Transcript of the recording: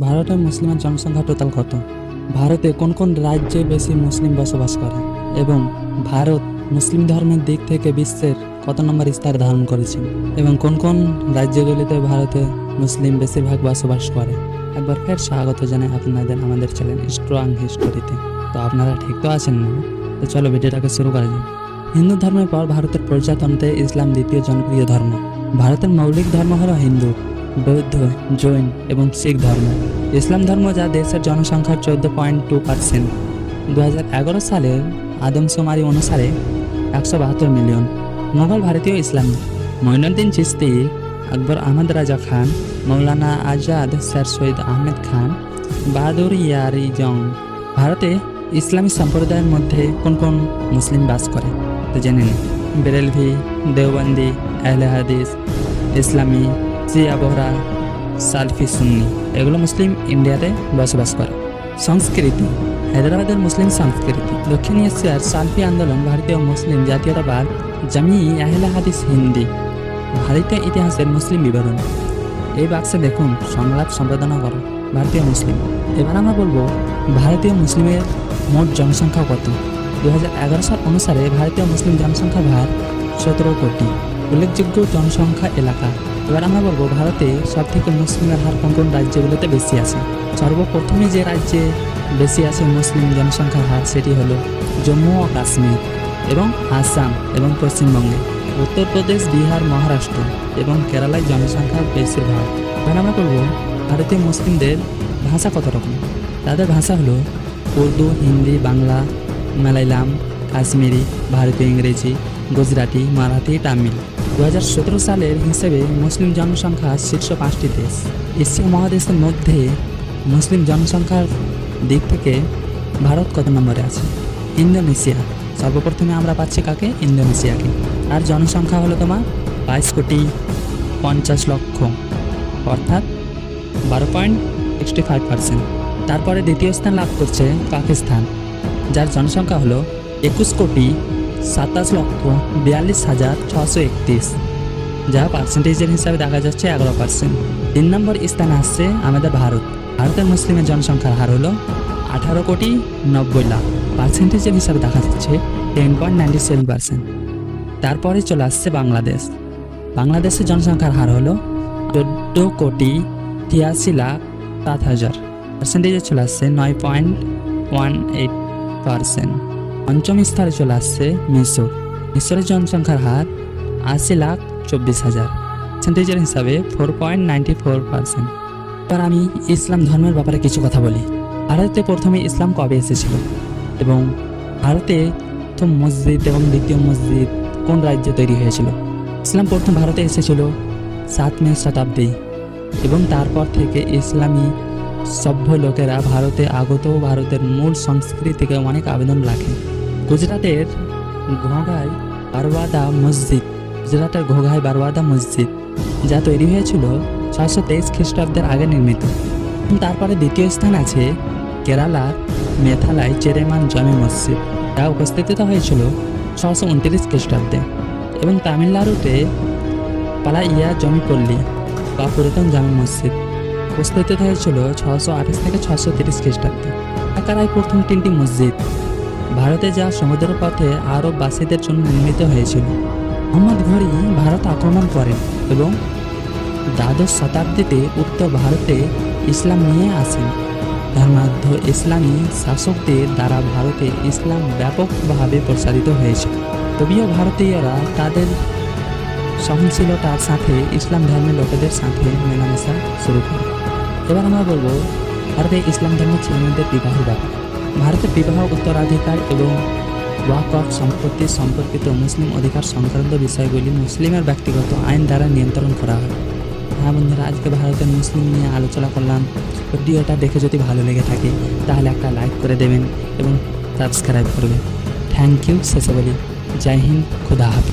ভারতের মুসলিমের জনসংখ্যা টোটাল কত? ভারতে কোন কোন রাজ্যে বেশি মুসলিম বসবাস করে? এবং ভারত মুসলিম ধর্মের দিক থেকে বিশ্বের কত নম্বর স্থান ধারণ করেছে? এবং কোন কোন রাজ্যগুলিতে ভারতে মুসলিম বেশিরভাগ বসবাস করে? একবার ফের স্বাগত জানাই আপনাদের আমাদের চ্যানেল স্ট্রং হিস্টোরিতে তো আপনারা ঠিক তো আছেন না? তো চলো ভিডিওটাকে শুরু করা যাক। হিন্দু ধর্মের পর ভারতের প্রজাতন্ত্রে ইসলাম দ্বিতীয় জনপ্রিয় ধর্ম। ভারতের মৌলিক ধর্ম হলো হিন্দু। বৌদ্ধ, জৈন এবং শিখ ধর্ম। ইসলাম ধর্ম যা দেশের জনসংখ্যার চোদ্দ পয়েন্ট টু পার্সেন্ট। দু সালের আদমশুমারি অনুসারে একশো বাহাত্তর মিলিয়ন। মোগল ভারতীয় ইসলাম। মঈনুদ্দিন চিস্তি আকবর আহমদ রাজা খান, মৌলানা আজাদ স্যার সৈয়দ আহমেদ খান, বাহাদুর ইয়ারি জং। ভারতে ইসলামী সম্প্রদায়ের মধ্যে কোন কোন মুসলিম বাস করে? তো জেনে নিন বেরেলভি দেওবন্দি, আহলে হাদিস, ইসলামী জিয়া বোহরা সালফি সুন্নি। এগুলো মুসলিম ইন্ডিয়াতে বসবাস করে। সংস্কৃতি, হায়দ্রাবাদের মুসলিম সংস্কৃতি। দক্ষিণ এশিয়ার সালফি আন্দোলন ভারতীয় মুসলিম জাতীয়তাবাদ জামি আহলে হাদিস হিন্দি, ভারতীয় ইতিহাসের মুসলিম বিবরণ। এই বাক্সে দেখুন সংলাপ সম্পাদনা করো ভারতীয় মুসলিম। এবার আমরা বলব ভারতীয় মুসলিমের মোট জনসংখ্যা কত? দুহাজার এগারো সাল অনুসারে ভারতীয় মুসলিম জনসংখ্যার ভার সতেরো কোটি। উল্লেখযোগ্য জনসংখ্যা এলাকা এবার আমরা বলব, ভারতে সব থেকে মুসলিমের হার কোন কোন রাজ্যগুলোতে বেশি আছে? সর্বপ্রথমে যে রাজ্যে বেশি আছে মুসলিম জনসংখ্যার হার সেটি হলো জম্মু ও কাশ্মীর এবং আসাম এবং পশ্চিমবঙ্গে। উত্তরপ্রদেশ বিহার, মহারাষ্ট্র এবং কেরালায় জনসংখ্যার বেশিরভাগ। এবার আমরা বলব, ভারতীয় মুসলিমদের ভাষা কত রকম? তাদের ভাষা হলো উর্দু, হিন্দি, বাংলা, মালায়ালাম, কাশ্মীরি, ভারতীয় ইংরেজি, গুজরাটি, মারাঠি, তামিল। দু হাজার সতেরো সালের হিসেবে মুসলিম জনসংখ্যা শীর্ষ পাঁচটি দেশ। এশিয়া মহাদেশের মধ্যে মুসলিম জনসংখ্যার দিক থেকে ভারত কত নম্বরে আছে? ইন্দোনেশিয়া। সর্বপ্রথমে আমরা পাচ্ছি কাকে? ইন্দোনেশিয়াকে। আর জনসংখ্যা হলো তোমার বাইশ কোটি পঞ্চাশ লক্ষ। অর্থাৎ বারো পয়েন্ট সিক্সটি ফাইভ পার্সেন্ট। তারপরে দ্বিতীয় স্থান লাভ করছে পাকিস্তান, যার জনসংখ্যা হলো একুশ কোটি সাতাশ লক্ষ বিয়াল্লিশ হাজার ছশো একত্রিশ, যা পার্সেন্টেজের হিসাবে দেখা যাচ্ছে এগারো পার্সেন্ট তিন নম্বর স্থানে আসছে আমাদের ভারত। ভারতের মুসলিমের জনসংখ্যার হার হলো আঠারো কোটি নব্বই লাখ। পার্সেন্টেজের হিসাবে দেখা যাচ্ছে ten point ninety seven percent তারপরে চলে আসছে বাংলাদেশ। বাংলাদেশের জনসংখ্যার হার হলো চোদ্দ কোটি তিয়াশি লাখ সাত হাজার। পার্সেন্টেজে চলে আসছে নয় পয়েন্ট ওয়ান এইট পার্সেন্ট পঞ্চম স্তরে চলে আসছে মিশর। মিশরের জনসংখ্যার হার আশি লাখ চব্বিশ হাজার। পার্সেন্টেজের হিসাবে four point ninety four percent এবার আমি ইসলাম ধর্মের ব্যাপারে কিছু কথা বলি। ভারতে প্রথমে ইসলাম কবে এসেছিল? এবং ভারতে প্রথম মসজিদ এবং দ্বিতীয় মসজিদ কোন রাজ্যে তৈরি হয়েছিল? ইসলাম প্রথম ভারতে এসেছিল সাত মে শতাব্দী। এবং তারপর থেকে ইসলামী সভ্য লোকেরা ভারতে আগত ভারতের মূল সংস্কৃতিকে অনেক আবেদন রাখে। গুজরাটের ঘোঘায় বারওয়াদা মসজিদ। গুজরাটের ঘোঘায় বারওয়াদা মসজিদ, যা তৈরি হয়েছিল ছয়শো তেইশ খ্রিস্টাব্দের আগে নির্মিত। তারপরে দ্বিতীয় স্থান আছে কেরালার মেথালায় চেরেমান জমে মসজিদ, যা উপস্থিত হয়েছিল ছশো উনত্রিশ খ্রিস্টাব্দে। এবং তামিলনাড়ুতে পালাইয়া জমিপল্লী বা পুরাতন জামে মসজিদ উপস্থিত হয়েছিল ছশো আঠাশ থেকে ছশো তিরিশ খ্রিস্টাব্দে। আকারায় প্রথম তিনটি মসজিদ। ভারতে যা সমুদ্র পথে আরববাসীদের জন্য নির্মিত হয়েছিল। মোহাম্মদ ঘড়ি ভারত আক্রমণ করেন এবং দ্বাদশ শতাব্দীতে উত্তর ভারতে ইসলাম নিয়ে আসেন। ধর্মাঢ্য ইসলামী শাসকদের দ্বারা ভারতে ইসলাম ব্যাপকভাবে প্রসারিত হয়েছে। তবেও ভারতীয়রা তাদের সহনশীলতার সাথে ইসলাম ধর্মের লোকেদের সাথে মেলামেশা শুরু করে। এবার আমরা বলব, ভারতে ইসলাম ধর্মের ছেলেমেয়েদের বিবাহ ব্যাপার। ভারতের বিবাহ, উত্তরাধিকার এবং ওয়াক অফ সম্পত্তি সম্পর্কিত মুসলিম অধিকার সংক্রান্ত বিষয়গুলি মুসলিমের ব্যক্তিগত আইন দ্বারা নিয়ন্ত্রণ করা হয়। হ্যাঁ বন্ধুরা, আজকে ভারতের মুসলিম নিয়ে আলোচনা করলাম। ভিডিওটা দেখে যদি ভালো লেগে থাকে, তাহলে একটা লাইক করে দেবেন এবং সাবস্ক্রাইব করবেন। থ্যাংক ইউ, শেষে বলি, জয় হিন্দ, খুদা হাফিজ।